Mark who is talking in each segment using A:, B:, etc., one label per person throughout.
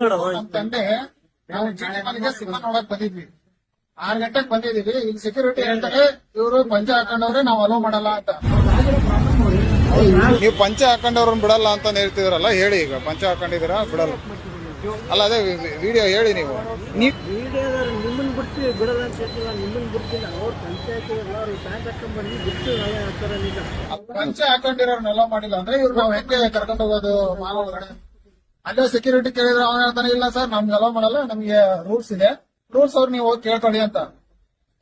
A: ನಮ್ ತಂದೆ ನಾವು ಮನೆಗೆ ಸಿನಿಮಾ ನೋಡಕ್ ಬಂದಿದ್ವಿ. ಆರ್ ಗಂಟೆಗೆ ಬಂದಿದೀವಿ ಇಲ್ಲಿ ಸೆಕ್ಯೂರಿಟಿ ಹೇಳ್ತಾರೆ ಇವರು ಪಂಚ ಹಾಕೊಂಡವ್ರೆ ನಾವು ಅಲೋ ಮಾಡಲ್ಲ ಅಂತ.
B: ನೀವು ಪಂಚೆ ಹಾಕೊಂಡವ್ರನ್ನ ಬಿಡಲ್ಲ ಅಂತ ಹೇಳ್ತಿದ್ರಲ್ಲ ಹೇಳಿ ಈಗ. ಪಂಚೆ ಹಾಕೊಂಡಿದ್ದೀರಾ ಬಿಡಲ್ಲ. ಅಲ್ಲ ಅದೇ ವಿಡಿಯೋ ಹೇಳಿ ನೀವು.
C: ನಿಮ್ಮನ್ನ ಬಿಟ್ಟು ಬಿಡಲ್ಲ ಅಂತ ನಿಮ್ಮನ್ನ ಅವ್ರು ಪಂಚಾಯತಿ ಹಾಕೊಂಡ್ ಬಂದು ಬಿಟ್ಟು ಹಾಕ್ತಾರೆ
A: ಪಂಚ ಹಾಕೊಂಡಿರೋರ್ನ ಮಾಡಿಲ್ಲ ಅಂದ್ರೆ ಇವ್ರು ನಾವ್ ಹೆಂಗೆ ಕರ್ಕೊಂಡು ಹೋಗೋದು ಒಳಗಡೆ? ಅಲ್ಲೇ ಸೆಕ್ಯೂರಿಟಿ ಕೇಳಿದ್ರೆ ಅವನ ಹೇಳ್ತಾನೆ ಇಲ್ಲ ಸರ್ ನಮ್ಗೆ ಅಲೋ ಮಾಡಲ್ಲ ನಮ್ಗೆ ರೂಲ್ಸ್ ಇದೆ. ರೂಲ್ಸ್ ಅವ್ರು ನೀವು ಹೋಗಿ ಕೇಳ್ಕೊಳ್ಳಿ ಅಂತ.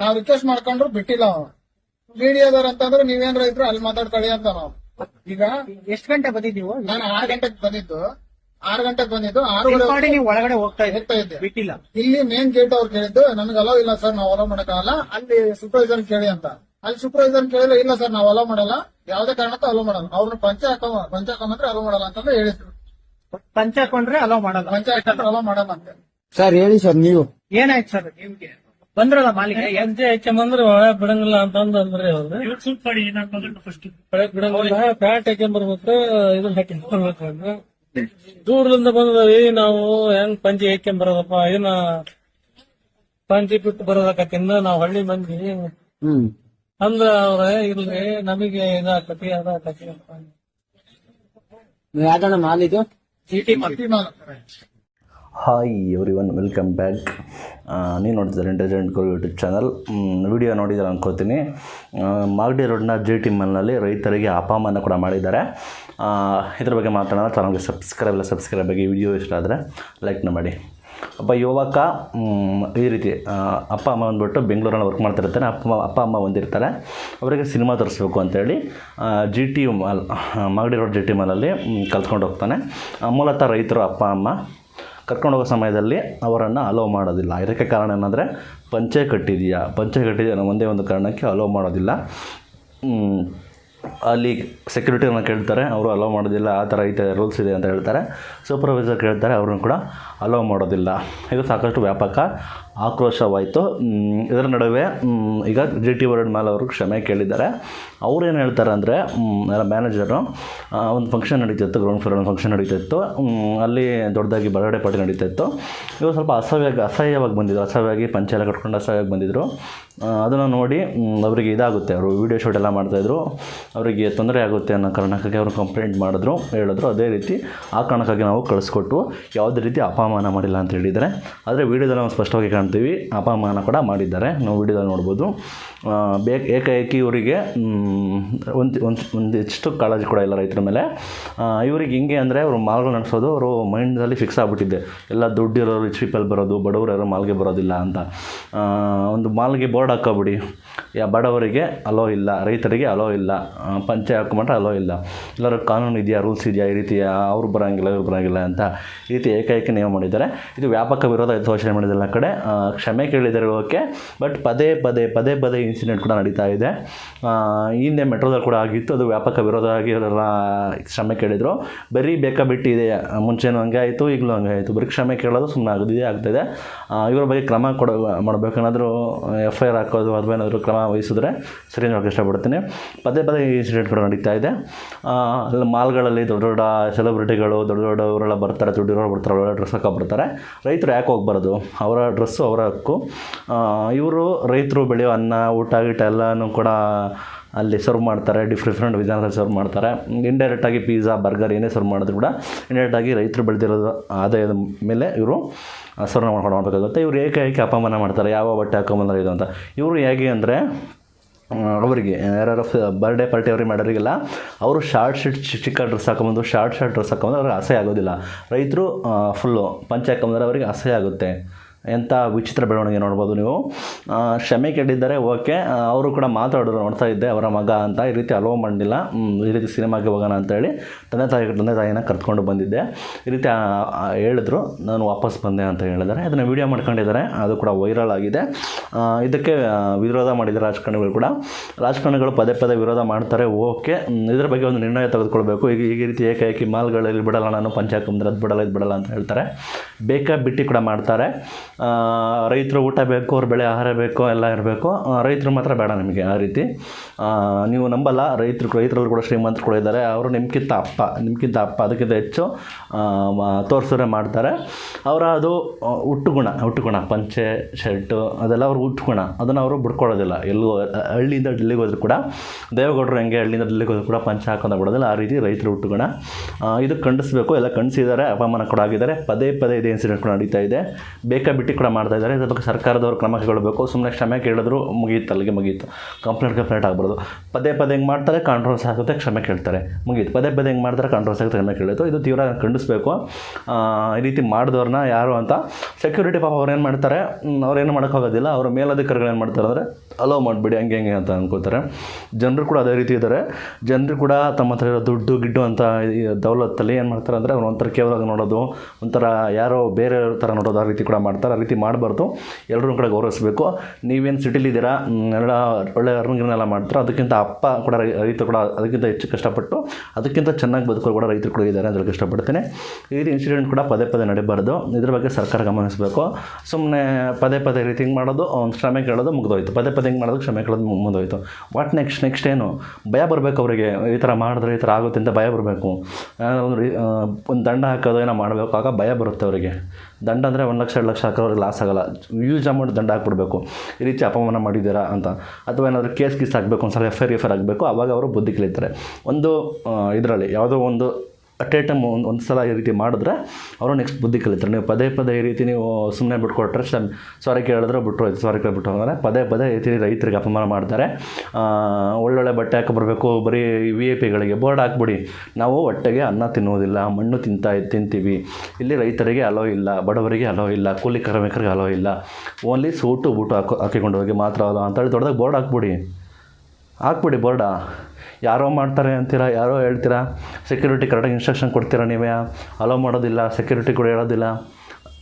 A: ನಾವ್ ರಿಕ್ವೆಸ್ಟ್ ಮಾಡ್ಕೊಂಡ್ರು ಬಿಟ್ಟಿಲ್ಲ ಅವ ಮೀಡಿಯಾದವ್ರು ಅಂತಂದ್ರೆ ನೀವೇನ್ರ ಇದ್ರು ಅಲ್ಲಿ ಮಾತಾಡ್ಕೊಳ್ಳಿ ಅಂತ ನಾವು. ಈಗ
C: ಎಷ್ಟು ಗಂಟೆ ಬಂದಿದ್ದೀವಿ
A: ನಾನು ಆರ್ ಗಂಟೆಗೆ ಬಂದಿದ್ದು. ಆರು ಗಂಟೆಗೆ ಬಂದಿದ್ದು.
C: ಆರು ನೀವು ಒಳಗಡೆ ಹೋಗ್ತಾ
A: ಹೋಗ್ತಾ ಇದ್ದೆ.
C: ಬಿಟ್ಟಿಲ್ಲ.
A: ಇಲ್ಲಿ ಮೇನ್ ಗೇಟ್ ಅವ್ರು ಕೇಳಿದ್ದು ನನಗೆ ಅಲೋ ಇಲ್ಲ ಸರ್ ನಾವು ಅಲೋ ಮಾಡಕ್ಕಾಗಲ್ಲ ಅಲ್ಲಿ ಸೂಪರ್ವೈಸರ್ ಕೇಳಿ ಅಂತ. ಅಲ್ಲಿ ಸೂಪರ್ವೈಸರ್ ಕೇಳಿದ್ರೆ ಇಲ್ಲ ಸರ್ ನಾವು ಅಲೋ ಮಾಡಲ್ಲ. ಯಾವ್ದೇ ಕಾರಣಕ್ಕೂ ಅಲೋ ಮಾಡಲ್ಲ. ಅವ್ರನ್ನ ಪಂಚ ಹಾಕೋ ಪಂಚ ಹಾಕೊಂಡ್ರೆ ಅಲೋ ಮಾಡಲ್ಲ ಅಂತಂದ್ರೆ ಹೇಳಿದ್ರು.
C: ಪಂಚ ಹಾಕೊಂಡ್ರೆ ಅಲೋ ಮಾಡಲ್ಲ.
A: ಪಂಚ ಹಾಕೊಂಡ್ರೆ ಅಲೋ ಮಾಡಲ್ಲ ಅಂತ.
D: ಸರ್ ಹೇಳಿ ಸರ್ ನೀವು.
C: ಏನಾಯ್ತು ಸರ್ ನಿಮ್ಗೆ? ಬಂದ್ರಲ್ಲ ಮಾಲೀಕ?
E: ಹೆಂಜೆ ಹೆಚ್ಚೆ ಬಂದ್ರೆ ಒಳಗ್ ಬಿಡಂಗಿಲ್ಲ ಅಂತ ಅಂದ್ರೆ ಅವ್ರು ಒಳಗ್ ಬಿಡಂಗಿಲ್ಲ. ಪ್ಯಾಂಟ್ ಹಾಕ್ಯಂಡ್ ಬರ್ಬೇಕು ಇದನ್ನ ಹಾಕೊಂಡ್ಬರ್ಬೇಕು ಅಂದ್ರೆ ದೂರದಿಂದ ಬಂದ್ರಿ ನಾವು ಹೆಂಗ್ ಪಂಚಿ ಹಾಕೊಂಡ್ಬರೋದಪ್ಪ ಏನ ಪಂಚಿ ಬಿಟ್ಟು ಬರೋದಕ್ಕಿಂದ ನಾವ್ ಹಳ್ಳಿ ಮಂದಿ.
D: ಹ್ಮ್.
E: ಅಂದ್ರ ಅವ್ರ ಇಲ್ರಿ ನಮಗೆ ಇದಾಕತಿ ಅದಾಕತಿ ಅಂತ.
D: ಯಾಕಣ್ಣ ಮಾಲ್ ಇದು?
C: ಚೀಟಿ
F: hi every one welcome back ನೀವು ನೋಡ್ತಿದ್ದಾರೆ intelligent Guru YouTube channel video ನೋಡಿದ್ದಾರೆ ಅಂದ್ಕೋತೀನಿ ಮಾಗಡಿ ರೋಡ್ನ ಜಿ ಟಿ ಮಲ್ನಲ್ಲಿ ರೈತರಿಗೆ ಅಪಮಾನ ಕೂಡ ಮಾಡಿದ್ದಾರೆ. ಇದ್ರ ಬಗ್ಗೆ ಮಾತಾಡೋಣ. ಚಾನಲ್ಗೆ ಸಬ್ಸ್ಕ್ರೈಬ್ ಇಲ್ಲ ಸಬ್ಸ್ಕ್ರೈಬ್ ಆಗಿ ವಿಡಿಯೋ ಇಷ್ಟ ಆದರೆ ಲೈಕ್ನ ಮಾಡಿ. ಒಬ್ಬ ಯುವಕ ಈ ರೀತಿ ಅಪ್ಪ, ಅಮ್ಮ ಬಂದುಬಿಟ್ಟು ಬೆಂಗಳೂರಲ್ಲಿ ವರ್ಕ್ ಮಾಡ್ತಿರ್ತಾನೆ. ಅಪ್ಪ ಅಪ್ಪ, ಅಮ್ಮ ಬಂದಿರ್ತಾರೆ. ಅವರಿಗೆ ಸಿನಿಮಾ ತರಿಸ್ಬೇಕು ಅಂತೇಳಿ G T you mall Magadi road G T ಮಾಲಲ್ಲಿ ಕಲ್ತ್ಕೊಂಡು ಹೋಗ್ತಾನೆ. ಮೂಲತಃ ರೈತರು, ಅಪ್ಪ, ಅಮ್ಮ, ಕರ್ಕೊಂಡು ಹೋಗೋ ಸಮಯದಲ್ಲಿ ಅವರನ್ನು ಅಲೋ ಮಾಡೋದಿಲ್ಲ. ಇದಕ್ಕೆ ಕಾರಣ ಏನಂದರೆ, ಪಂಚೆ ಕಟ್ಟಿದೆಯಾ. ಪಂಚೆ ಕಟ್ಟಿದೆಯಾ ಒಂದೇ ಒಂದು ಕಾರಣಕ್ಕೆ ಅಲೋ ಮಾಡೋದಿಲ್ಲ. ಅಲ್ಲಿ ಸೆಕ್ಯೂರಿಟಿನ ಕೇಳ್ತಾರೆ, ಅವರು ಅಲೋ ಮಾಡೋದಿಲ್ಲ, ಆ ಥರ ಐತೆ ರೂಲ್ಸ್ ಇದೆ ಅಂತ ಹೇಳ್ತಾರೆ. ಸೂಪರ್ವೈಸರ್ ಕೇಳ್ತಾರೆ, ಅವ್ರನ್ನ ಕೂಡ ಅಲೋ ಮಾಡೋದಿಲ್ಲ. ಇದು ಸಾಕಷ್ಟು ವ್ಯಾಪಕ. ಆಕ್ರೋಶವಾಯಿತು. ಇದರ ನಡುವೆ ಈಗ ಜಿ ಟಿ ವರ್ಡ್ ಮೇಲೆ ಅವರು ಕ್ಷಮೆ ಕೇಳಿದ್ದಾರೆ. ಅವ್ರು ಏನು ಹೇಳ್ತಾರೆ ಅಂದರೆ ಮ್ಯಾನೇಜರು ಒಂದು ಫಂಕ್ಷನ್ ನಡೀತಿತ್ತು ಗ್ರೌಂಡ್ ಫ್ಲೋರ್ ಒಂದು ಫಂಕ್ಷನ್ ನಡೀತಿತ್ತು. ಅಲ್ಲಿ ದೊಡ್ಡದಾಗಿ ಬರ್ಡೇ ಪಾರ್ಟಿ ನಡೀತಿತ್ತು. ಇವರು ಸ್ವಲ್ಪ ಅಸಹ್ಯವಾಗಿ ಅಸಹ್ಯವಾಗಿ ಬಂದಿದ್ರು. ಅಸಹ್ಯವಾಗಿ ಪಂಚೆ ಎಲ್ಲ ಕಟ್ಕೊಂಡು ಅಸಹ್ಯವಾಗಿ ಬಂದಿದ್ದರು ಅದನ್ನು ನೋಡಿ ಅವರಿಗೆ ಇದಾಗುತ್ತೆ. ಅವರು ವೀಡಿಯೋ ಶೂಟ್ ಎಲ್ಲ ಮಾಡ್ತಾಯಿದ್ರು ಅವರಿಗೆ ತೊಂದರೆ ಆಗುತ್ತೆ ಅನ್ನೋ ಕಾರಣಕ್ಕಾಗಿ ಅವರು ಕಂಪ್ಲೇಂಟ್ ಮಾಡಿದ್ರು, ಹೇಳಿದ್ರು. ಅದೇ ರೀತಿ ಆ ಕಾರಣಕ್ಕಾಗಿ ನಾವು ಕಳಿಸ್ಕೊಟ್ಟು ಯಾವುದೇ ರೀತಿ ಅಪಮಾನ ಮಾಡಿಲ್ಲ ಅಂತ ಹೇಳಿದರೆ ಆದರೆ ವೀಡಿಯೋದಲ್ಲಿ ನಾವು ಸ್ಪಷ್ಟವಾಗಿ ಕಾಣ್ತೀವಿ ಅಪಮಾನ ಕೂಡ ಮಾಡಿದ್ದಾರೆ. ನಾವು ವಿಡಿಯೋದಲ್ಲಿ ನೋಡ್ಬೋದು. ಬೇಕ್ ಏಕಾಏಕಿ ಇವರಿಗೆ ಒಂದು ಒಂದು, ಒಂದಿಷ್ಟು ಕಾಳಜಿ ಕೂಡ ಇಲ್ಲ ರೈತರ ಮೇಲೆ. ಇವ್ರಿಗೆ ಹಿಂಗೆ ಅಂದರೆ ಅವರು ಮಾಲ್ಗಳು ನಡೆಸೋದು ಅವರು ಮೈಂಡಲ್ಲಿ ಫಿಕ್ಸ್ ಆಗಿಬಿಟ್ಟಿದೆ ಎಲ್ಲ ದುಡ್ಡಿರೋರು ರಿಚ್ ಪೀಪಲ್ ಬರೋದು ಬಡವರು ಯಾರು ಮಾಲ್ಗೆ ಬರೋದಿಲ್ಲ ಅಂತ. ಒಂದು ಮಾಲ್ಗೆ ಬೋರ್ಡ್ ಹಾಕೋಬಿಡಿ ಯಾ, ಬಡವರಿಗೆ ಅಲೋ ಇಲ್ಲ, ರೈತರಿಗೆ ಅಲೋ ಇಲ್ಲ ಪಂಚೆ ಹಾಕೊಂಬಿಟ್ರೆ ಅಲೋ ಇಲ್ಲ. ಎಲ್ಲರೂ ಕಾನೂನು ಇದೆಯಾ ರೂಲ್ಸ್ ಇದೆಯಾ, ಈ ರೀತಿಯ ಅವ್ರು ಬರೋಂಗಿಲ್ಲ, ಇವ್ರು ಬರೋಂಗಿಲ್ಲ ಅಂತ ಈ ರೀತಿ ಏಕಾಏಕಿ ನಿಯಮ ಮಾಡಿದ್ದಾರೆ. ಇದು ವ್ಯಾಪಕ ವಿರೋಧ ಘೋಷಣೆ ಎಲ್ಲ ಕಡೆ. ಕ್ಷಮೆ ಕೇಳಿದ್ದಾರೆ ಓಕೆ ಬಟ್ ಪದೇ ಪದೇ ಪದೇ ಪದೇ ಇನ್ಸಿಡೆಂಟ್ ಕೂಡ ನಡೀತಾ ಇದೆ. ಹಿಂದೆ ಮೆಟ್ರೋದಲ್ಲಿ ಕೂಡ ಆಗಿತ್ತು. ಅದು ವ್ಯಾಪಕ ವಿರೋಧ ಆಗಿ ಅವರೆಲ್ಲ ಕ್ಷಮೆ ಕೇಳಿದರು. ಬರೀ ಬೇಕಾ ಬಿಟ್ಟು ಇದೆ. ಮುಂಚೆನೂ ಹಂಗೆ ಆಯಿತು, ಈಗಲೂ ಹಂಗೆ ಆಯಿತು. ಬರೀ ಕ್ಷಮೆ ಕೇಳೋದು ಸುಮ್ಮನೆ ಆಗೋದಿದೆ ಆಗ್ತಾಯಿದೆ ಇವರ ಬಗ್ಗೆ ಕ್ರಮ ಕೊಡ, ಮಾಡಬೇಕೇನಾದರೂ ಎಫ್ ಐ ಆರ್ ಹಾಕೋದು ಅಥವಾ ಏನಾದರೂ ಕ್ರಮ ವಹಿಸಿದ್ರೆ ಸರಿ ನೋಡೋಕೆ ಇಷ್ಟಪಡ್ತೀನಿ ಪದೇ ಪದೇ ಈ ಇನ್ಸಿಡೆಂಟ್ ಕೂಡ ನಡೀತಾ ಇದೆ. ಮಾಲ್ಗಳಲ್ಲಿ ದೊಡ್ಡ ದೊಡ್ಡ ಸೆಲೆಬ್ರಿಟಿಗಳು ದೊಡ್ಡ ದೊಡ್ಡವರೆಲ್ಲ ಬರ್ತಾರೆ ದುಡ್ಡಿರೋರು ಬರ್ತಾರೆ ಒಳ್ಳೆ ಡ್ರೆಸ್ ಹಾಕೊಂಡ್ಬರ್ತಾರೆ ರೈತರು ಯಾಕೆ ಹೋಗ್ಬಾರ್ದು? ಅವರ ಡ್ರೆಸ್ಸು ಅವರ ಹಕ್ಕು. ಇವರು ರೈತರು ಬೆಳೆಯೋ ಅನ್ನ ಊಟ ಗೀಟ ಎಲ್ಲನೂ ಕೂಡ ಅಲ್ಲಿ ಸರ್ವ್ ಮಾಡ್ತಾರೆ ಡಿಫ್ರೆಂಟ್ ಡಿಫ್ರೆಂಟ್ ವಿಧಾನದಲ್ಲಿ ಸರ್ವ್ ಮಾಡ್ತಾರೆ. ಇಂಡೈರೆಕ್ಟಾಗಿ ಪಿಜ್ಜಾ ಬರ್ಗರ್ ಏನೇ ಸರ್ವ್ ಮಾಡಿದ್ರು ಕೂಡ ಇಂಡೈರೆಕ್ಟಾಗಿ ರೈತರು ಬೆಳೆದಿರೋದು ಆದಾಯದ ಮೇಲೆ ಇವರು ಸರ್ವ್ ಮಾಡ್ಕೊಂಡು ಇವರು ಇವರು ಏಕೆ ಅಪಮಾನ ಮಾಡ್ತಾರೆ, ಯಾವ ಬಟ್ಟೆ ಹಾಕೊಂಬಂದ್ರೆ ಇದು ಅಂತ. ಇವರು ಹೇಗೆ ಅಂದರೆ ಅವರಿಗೆ ಯಾರು ಬರ್ಡೇ ಪಾರ್ಟಿ ಅವ್ರಿಗೆ ಮಾಡೋರಿಗೆಲ್ಲ, ಅವರು ಶಾರ್ಟ್ ಶರ್ಟ್ ಚಿಕ್ಕ ಡ್ರೆಸ್ ಹಾಕೊಂಬಂದು ಶಾರ್ಟ್ ಶರ್ಟ್ ಡ್ರೆಸ್ ಹಾಕೊಂಬಂದ್ರೆ ಅವ್ರಿಗೆ ಅಸಹ್ಯ ಆಗೋದಿಲ್ಲ. ರೈತರು ಫುಲ್ಲು ಪಂಚೆ ಹಾಕೊಂಬಂದ್ರೆ ಅವರಿಗೆ ಅಸಹ್ಯ ಆಗುತ್ತೆ. ಎಂಥ ವಿಚಿತ್ರ ಬೆಳವಣಿಗೆ ನೋಡ್ಬೋದು ನೀವು. ಕ್ಷಮೆ ಕೆಟ್ಟಿದ್ದಾರೆ ಓಕೆ. ಅವರು ಕೂಡ ಮಾತಾಡೋರು ನೋಡ್ತಾ ಇದ್ದೆ, ಅವರ ಮಗ ಅಂತ. ಈ ರೀತಿ ಅಲೋ ಮಾಡಲಿಲ್ಲ. ಈ ರೀತಿ ಸಿನಿಮಾಗೆ ಹೋಗೋಣ ಅಂತೇಳಿ ತಂದೆ ತಾಯಿ, ತಂದೆ ತಾಯಿನ ಕರ್ಕೊಂಡು ಬಂದಿದ್ದೆ. ಈ ರೀತಿ ಹೇಳಿದ್ರು. ನಾನು ವಾಪಸ್ ಬಂದೆ ಅಂತ ಹೇಳಿದ್ದಾರೆ. ಅದನ್ನು ವೀಡಿಯೋ ಮಾಡ್ಕೊಂಡಿದ್ದಾರೆ. ಅದು ಕೂಡ ವೈರಲ್ ಆಗಿದೆ. ಇದಕ್ಕೆ ವಿರೋಧ ಮಾಡಿದ್ದಾರೆ ರಾಜಕಾರಣಿಗಳು ಕೂಡ. ರಾಜಕಾರಣಿಗಳು ಪದೇ ಪದೇ ವಿರೋಧ ಮಾಡ್ತಾರೆ. ಓಕೆ. ಇದರ ಬಗ್ಗೆ ಒಂದು ನಿರ್ಣಯ ತೆಗೆದುಕೊಳ್ಬೇಕು. ಈಗ, ಈ ರೀತಿ ಏಕಾಏಕಿ ಮಾಲ್ಗಳಲ್ಲಿ ಬಿಡಲ್ಲ ನಾನು, ಪಂಚಾಯತ್ ಅದು ಬಿಡಲ್ಲ, ಇದು ಬಿಡಲ್ಲ ಅಂತ ಹೇಳ್ತಾರೆ. ಬೇಕಾ ಬಿಟ್ಟು ಕೂಡ ಮಾಡ್ತಾರೆ. ರೈತರು ಊಟ ಬೇಕು, ಅವ್ರ ಬೆಳೆ ಆಹಾರ ಬೇಕು, ಎಲ್ಲ ಇರಬೇಕು. ರೈತರು ಮಾತ್ರ ಬೇಡ ನಿಮಗೆ ಆ ರೀತಿ. ನೀವು ನಂಬಲ್ಲ, ರೈತರು ರೈತರು ಕೂಡ ಶ್ರೀಮಂತರು ಕೂಡ ಇದ್ದಾರೆ. ಅವರು ನಿಮ್ಗಿಂತ ಅಪ್ಪ ನಿಮ್ಗಿಂತ ಅಪ್ಪ, ಅದಕ್ಕಿಂತ ಹೆಚ್ಚು ತೋರಿಸಿದ್ರೆ ಮಾಡ್ತಾರೆ. ಅವರ ಅದು ಹುಟ್ಟುಗುಣ ಹುಟ್ಟುಗುಣ, ಪಂಚೆ, ಶರ್ಟು, ಅದೆಲ್ಲ ಅವ್ರ ಹುಟ್ಟುಗುಣ. ಅದನ್ನು ಅವರು ಬಿಡ್ಕೊಳ್ಳೋದಿಲ್ಲ. ಎಲ್ಲೂ ಹಳ್ಳಿಯಿಂದ ಡೆಲ್ಲಿಗೆ ಹೋದ್ರು ಕೂಡ, ದೇವೇಗೌಡರು ಹೆಂಗೆ ಹಳ್ಳಿಯಿಂದ ಡೆಲ್ಲಿಗೆ ಹೋದ್ರು ಕೂಡ ಪಂಚೆ ಹಾಕೊಂಡು ಬಿಡೋದಿಲ್ಲ. ಆ ರೀತಿ ರೈತರು ಹುಟ್ಟುಗುಣ. ಗುಣ ಇದು ಖಂಡಿಸಬೇಕು. ಎಲ್ಲ ಖಂಡಿಸಿದ್ದಾರೆ. ಅಪಮಾನ ಕೂಡ ಆಗಿದ್ದಾರೆ. ಪದೇ ಪದೇ ಇದೇ ಇನ್ಸಿಡೆಂಟ್ ಕೂಡ ನಡೀತಾ ಇದೆ. ಬೇಕಾ ಕೂಡ ಮಾಡ್ತಾ ಇದ್ದಾರೆ. ಇದ್ರ ಬಗ್ಗೆ ಸರ್ಕಾರದವರು ಕ್ರಮ ಕೈಗೊಳ್ಳಬೇಕು. ಸುಮ್ಮನೆ ಕ್ಷಮೆ ಕೇಳಿದ್ರು ಮುಗಿಯುತ್ತೆ, ಅಲ್ಲಿಗೆ ಮುಗೀತು ಕಂಪ್ಲೇಂಟ್ ಕಂಪ್ಲೇಂಟ್ ಆಗ್ಬಾರ್ದು. ಪದೇ ಪದೇ ಹೆಂಗೆ ಮಾಡ್ತಾರೆ ಕಾಂಟ್ರೋಲ್ಸ್ ಆಗುತ್ತೆ, ಕ್ಷಮೆ ಕೇಳ್ತಾರೆ. ಮುಗೀತು ಪದೇ ಪದೇ ಹೆಂಗೆ ಮಾಡ್ತಾರೆ ಕಾಂಟ್ರೋಲ್ಸ್ ಆಗುತ್ತೆ, ಕ್ಷಮೆ ಕೇಳಿತು ಇದು ತೀವ್ರ ಖಂಡಿಸಬೇಕು. ಈ ರೀತಿ ಮಾಡಿದವ್ರನ್ನ ಯಾರು ಅಂತ ಸೆಕ್ಯೂರಿಟಿ ಪಾಪ ಅವ್ರು ಏನು ಮಾಡ್ತಾರೆ ಅವ್ರೇನು ಮಾಡೋಕ್ಕಾಗೋದಿಲ್ಲ ಅವ್ರ ಮೇಲಧಿಕಾರಿಗಳು ಏನು ಮಾಡ್ತಾರೆ ಅಂದರೆ ಅಲೋ ಮಾಡಿಬಿಡಿ, ಹಂಗೆ, ಹೆಂಗೆ ಅಂತ ಅನ್ಕೋತಾರೆ. ಜನರು ಕೂಡ ಅದೇ ರೀತಿ ಇದ್ದಾರೆ ಜನರು ಕೂಡ ತಮ್ಮ ಹತ್ರ ಇರೋ ದುಡ್ಡು, ಗಿಡ್ಡು ಅಂತ ದೌಲತ್ತಲ್ಲಿ ಏನು ಮಾಡ್ತಾರೆ ಅಂದರೆ, ಅವ್ರು ಒಂಥರ ಕೇವಲ ನೋಡೋದು, ಒಂಥರ ಯಾರೋ ಬೇರೆ ಥರ ನೋಡೋದು ಆ ರೀತಿ ಕೂಡ ಮಾಡ್ತಾರೆ. ರೀತಿ ಮಾಡಬಾರ್ದು ಎಲ್ಲರೂ ಕೂಡ ಗೌರವಿಸಬೇಕು. ನೀವೇನು ಸಿಟಿಲಿದ್ದೀರಾ ಎಲ್ಲ ಒಳ್ಳೆ ಅರ್ನಿಂಗ್ನೆಲ್ಲ ಮಾಡ್ತಾರೆ? ಅದಕ್ಕಿಂತ ಅಪ್ಪ ಕೂಡ ರೈತರು ಕೂಡ ಅದಕ್ಕಿಂತ ಹೆಚ್ಚು ಕಷ್ಟಪಟ್ಟು, ಅದಕ್ಕಿಂತ ಚೆನ್ನಾಗಿ ಬದುಕೋರು ಕೂಡ ರೈತರು ಕೂಡ ಇದ್ದಾರೆ ಅಂತ ಹೇಳಕ್ಕೆ ಇಷ್ಟಪಡ್ತೇನೆ ಈ ರೀತಿ ಇನ್ಸಿಡೆಂಟ್ ಕೂಡ ಪದೇ ಪದೇ ನಡೀಬಾರ್ದು. ಇದ್ರ ಬಗ್ಗೆ ಸರ್ಕಾರ ಗಮನಿಸಬೇಕು. ಸುಮ್ಮನೆ ಪದೇ ಪದೇ ರೀತಿ ಹಿಂಗೆ ಮಾಡೋದು, ಒಂದು ಕ್ಷಮೆ ಕೇಳೋದು ಮುಗಿದೋಯ್ತು. ಪದೇ ಪದೇ ಹಿಂಗೆ ಮಾಡೋದು ಕ್ಷಮೆ ಕೇಳೋದು ಮುಗಿದೋಯ್ತು. ವಾಟ್ ನೆಕ್ಸ್ಟ್ ನೆಕ್ಸ್ಟ್ ಏನು? ಭಯ ಬರಬೇಕು ಅವರಿಗೆ. ಈ ಥರ ಮಾಡಿದ್ರೆ ಈ ಥರ ಆಗುತ್ತೆ ಅಂತ ಭಯ ಬರಬೇಕು. ಒಂದು ದಂಡ ಹಾಕೋದು ಏನೋ ಮಾಡಬೇಕು, ಆಗ ಭಯ ಬರುತ್ತೆ ಅವರಿಗೆ. ದಂಡ ಅಂದರೆ ಒಂದು ಲಕ್ಷ, ಎರಡು ಲಕ್ಷ ಹಾಕೋರಿಗೆ ಲಾಸ್ ಆಗೋಲ್ಲ. ಯೂಸ್ ಅಮೌಂಟ್ ದಂಡ ಹಾಕ್ಬಿಡ್ಬೇಕು. ಈ ರೀತಿ ಅಪಮಾನ ಮಾಡಿದ್ದೀರಾ ಅಂತ. ಅಥವಾ ಏನಾದರೂ ಕೇಸ್ ಗೀಸ್ ಆಗಬೇಕು ಒಂದು ಸಲ ಎಫ್ ಐ ಎಫ್ ಆಗಬೇಕು. ಅವಾಗ ಅವರು ಬುದ್ಧಿ ಕಲಿತಾರೆ. ಒಂದು ಇದರಲ್ಲಿ ಯಾವುದೋ ಒಂದು ಅಟ್ ಎ ಟೈಮ್ ಒಂದು ಒಂದು ಸಲ ಈ ರೀತಿ ಮಾಡಿದ್ರೆ ಅವರು ನೆಕ್ಸ್ಟ್ ಬುದ್ಧಿ ಕಲಿತಾರೆ. ನೀವು ಪದೇ ಪದೇ ಈ ರೀತಿ ನೀವು ಸುಮ್ಮನೆ ಬಿಟ್ಕೊಟ್ರೆ ಸಾರಿ ಕೇಳಿದ್ರೆ ಬಿಟ್ಟು ಹೋಯ್ತು ಸಾರಿ ಕೇಳಿಬಿಟ್ಟು ಹೋದರೆ ಪದೇ ಪದೇ ಈ ರೀತಿ ರೈತರಿಗೆ ಅಪಮಾನ ಮಾಡ್ತಾರೆ. ಒಳ್ಳೊಳ್ಳೆ ಬಟ್ಟೆ ಹಾಕಿ ಬರಬೇಕು, ಬರೀ ವಿ ಎ ಪಿಗಳಿಗೆ ಬೋರ್ಡ್ ಹಾಕ್ಬಿಡಿ. ನಾವು ಹೊಟ್ಟೆಗೆ ಅನ್ನ ತಿನ್ನುವುದಿಲ್ಲ, ಮಣ್ಣು ತಿಂತಾ ತಿಂತೀವಿ. ಇಲ್ಲಿ ರೈತರಿಗೆ ಅಲೋ ಇಲ್ಲ, ಬಡವರಿಗೆ ಅಲೋ ಇಲ್ಲ, ಕೂಲಿ ಕಾರ್ಮಿಕರಿಗೆ ಅಲೋ ಇಲ್ಲ. ಓನ್ಲಿ ಸೂಟು ಬೂಟು ಹಾಕೋ ಹಾಕಿಕೊಂಡು ಹೋಗಿ ಮಾತ್ರ ಅಲೋ ಅಂತೇಳಿ ದೊಡ್ಡದಾಗ ಬೋರ್ಡ್ ಹಾಕ್ಬಿಡಿ. ಹಾಕ್ಬಿಡಿ ಬೋರ್ಡ? ಯಾರೋ ಮಾಡ್ತಾರೆ ಅಂತೀರಾ, ಯಾರೋ ಹೇಳ್ತೀರಾ ಸೆಕ್ಯೂರಿಟಿ ಕರೆಕ್ಟಾಗಿ ಇನ್ಸ್ಟ್ರಕ್ಷನ್ ಕೊಡ್ತೀರಾ ನೀವೇ? ಅಲೋ ಮಾಡೋದಿಲ್ಲ ಸೆಕ್ಯೂರಿಟಿ ಕೂಡ ಹೇಳೋದಿಲ್ಲ.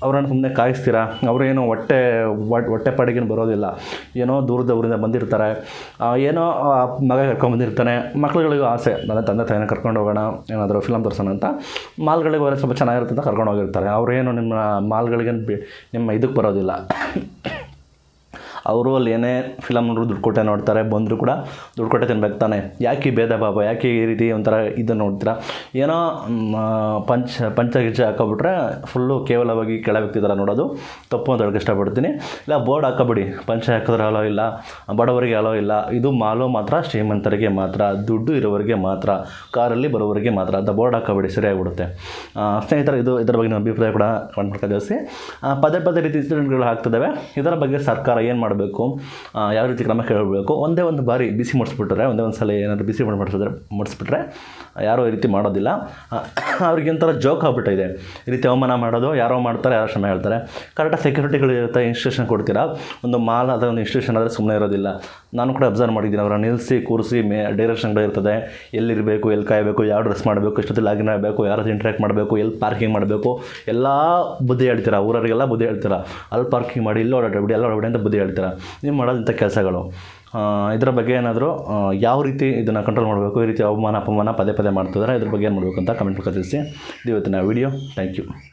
F: ಅವ್ರನ್ನ ಸುಮ್ಮನೆ ಕಾಯಿಸ್ತೀರಾ? ಅವರೇನು ಹೊಟ್ಟೆ ಹೊಟ್ಟೆ ಪಾಡಿಗೇನು ಬರೋದಿಲ್ಲ. ಏನೋ ದೂರದ ಊರಿಂದ ಬಂದಿರ್ತಾರೆ. ಏನೋ ಮಗ ಕರ್ಕೊಂಡ್ಬಂದಿರ್ತಾನೆ ಮಕ್ಳುಗಳಿಗೂ ಆಸೆ. ನನ್ನ ತಂದೆ ತಾಯಿನ ಕರ್ಕೊಂಡು ಹೋಗೋಣ, ಏನಾದರೂ ಫಿಲಮ್ ತೋರಿಸೋಣ ಅಂತ. ಮಾಲ್ಗಳಿಗೆ ಹೋದರೆ ಸ್ವಲ್ಪ ಚೆನ್ನಾಗಿರುತ್ತೆ ಅಂತ ಕರ್ಕೊಂಡು ಹೋಗಿರ್ತಾರೆ. ಅವರೇನು ನಿಮ್ಮ ಮಾಲ್ಗಳಿಗೆ ನಿಮ್ಮ ಇದಕ್ಕೆ ಬರೋದಿಲ್ಲ. ಅವರು ಅಲ್ಲಿ ಏನೇ ಫಿಲಮ್ ನೋಡಿದ್ರು ದುಡ್ಡು ಕೊಟ್ಟೆ ನೋಡ್ತಾರೆ, ಬಂದರೂ ಕೂಡ ದುಡ್ಡು ಕೊಟ್ಟೆ ತಿನ್ಬೇಕು ತಾನೆ. ಯಾಕೆ ಭೇದ ಭಾವ? ಯಾಕೆ ಈ ರೀತಿ ಒಂಥರ ಇದನ್ನು ನೋಡ್ತೀರಾ? ಏನೋ ಪಂಚ ಪಂಚ ಗಿಚ್ಚ ಹಾಕೋಬಿಟ್ರೆ ಫುಲ್ಲು ಕೇವಲವಾಗಿ ಕೆಳ ವ್ಯಕ್ತಿ ಥರ ನೋಡೋದು. ತಪ್ಪು ಅಂತ ಹೇಳಕ್ಕೆ ಇಷ್ಟಪಡ್ತೀನಿ. ಇಲ್ಲ, ಬೋರ್ಡ್ ಹಾಕೋಬಿಡಿ. ಪಂಚ ಹಾಕಿದ್ರೆ ಅಲೋ ಇಲ್ಲ, ಬಡವರಿಗೆ ಅಲೋ ಇಲ್ಲ. ಇದು ಮಾಲು ಮಾತ್ರ, ಶ್ರೀಮಂತರಿಗೆ ಮಾತ್ರ, ದುಡ್ಡು ಇರೋವರಿಗೆ ಮಾತ್ರ, ಕಾರಲ್ಲಿ ಬರೋವರಿಗೆ ಮಾತ್ರ. ಅಂತ ಬೋರ್ಡ್ ಹಾಕೋಬಿಡಿ, ಸರಿಯಾಗಿಬಿಡುತ್ತೆ. ಸ್ನೇಹಿತರೆ, ಇದು ಇದರ ಬಗ್ಗೆ ನಮ್ಮ ಅಭಿಪ್ರಾಯ ಕೂಡ ಕಮೆಂಟ್ ಮಾಡ್ಕೊಂಡು ತಿಳಿಸಿ. ಪದೇ ಪದೇ ರೀತಿ ಇನ್ಸಿಡೆಂಟ್ಗಳು ಆಗ್ತಿದ್ದಾವೆ. ಇದರ ಬಗ್ಗೆ ಸರ್ಕಾರ ಏನು ಮಾಡಬೇಕು? ಯಾವ ರೀತಿ ಕ್ರಮ ಕೇಳಬೇಕು ಒಂದೇ ಒಂದು ಬಾರಿ ಬಿಸಿ ಮಾಡಿಸ್ಬಿಟ್ರೆ, ಒಂದೇ ಒಂದು ಸಲ ಏನಾದರೂ ಬಿಸಿ ಮಾಡಿ ಮಾಡಿಸಿದ್ರೆ, ಮಾಡಿಸ್ಬಿಟ್ರೆ, ಯಾರೋ ಈ ರೀತಿ ಮಾಡೋದಿಲ್ಲ. ಅವ್ರಿಗೆ ಒಂಥರ ಜೋಕ್ ಆಗ್ಬಿಟ್ಟಿದೆ. ಈ ರೀತಿ ಅವಮಾನ ಮಾಡೋದು, ಯಾರೋ ಮಾಡ್ತಾರೆ, ಯಾರೋ ಕ್ಷಮೆ ಹೇಳ್ತಾರೆ. ಕರೆಕ್ಟಾಗಿ ಸೆಕ್ಯೂರಿಟಿಗಳು ಇರುತ್ತೆ ಇನ್ಸ್ಟಿಟ್ಯೂಷನ್ ಕೊಡ್ತೀರಾ? ಒಂದು ಮಾಲ್ ಅಥವಾ ಒಂದು ಇನ್ಸ್ಟಿಟ್ಯೂಷನ್ ಆದರೆ ಸುಮ್ಮನೆ ಇರೋದಿಲ್ಲ. ನಾನು ಕೂಡ ಅಬ್ಸರ್ವ್ ಮಾಡಿದ್ದೀನಿ, ಅವರ ನಿಲ್ಲಿಸಿ ಕೂರಿಸಿ, ಮೇ ಡೈರೆಕ್ಷನ್ಗಳು ಇರ್ತದೆ. ಎಲ್ಲಿರಬೇಕು, ಎಲ್ಲಿ ಕಾಯಬೇಕು, ಯಾವ ಡ್ರೆಸ್ ಮಾಡಬೇಕು ಎಷ್ಟೊತ್ತಿಗೆ ಲಾಗಿನ್ ಆಗಬೇಕು ಯಾರ ಇಂಟ್ರ್ಯಾಕ್ಟ್ ಮಾಡಬೇಕು, ಎಲ್ಲಿ ಪಾರ್ಕಿಂಗ್ ಮಾಡಬೇಕು, ಎಲ್ಲ ಬುದ್ಧಿ ಹೇಳ್ತೀರಾ? ಊರವರಿಗೆಲ್ಲ ಬುದ್ಧಿ ಹೇಳ್ತೀರಾ? ಅಲ್ಲಿ ಪಾರ್ಕಿಂಗ್ ಮಾಡಿ, ಇಲ್ಲಿ ಓಡಾಡಬೇಡಿ ಎಲ್ಲ ಓಡಾಡಿ ಅಂತ ಬುದ್ಧಿ ಹೇಳ್ತೀರಾ? ನೀವು ಇಂಥ ಕೆಲಸಗಳು. ಇದರ ಬಗ್ಗೆ ಏನಾದರೂ ಯಾವ ರೀತಿ ಇದನ್ನು ಕಂಟ್ರೋಲ್ ಮಾಡಬೇಕು, ಈ ರೀತಿ ಅವಮಾನ, ಅಪಮಾನ ಪದೇ ಪದೇ ಮಾಡ್ತಿದ್ದಾರೆ, ಇದ್ರ ಬಗ್ಗೆ ಏನು ಮಾಡಬೇಕು ಅಂತ ಕಮೆಂಟ್ ಮೂಲಕ ತಿಳಿಸಿ ಇದು ಇವತ್ತಿನ ವಿಡಿಯೋ ಥ್ಯಾಂಕ್ ಯು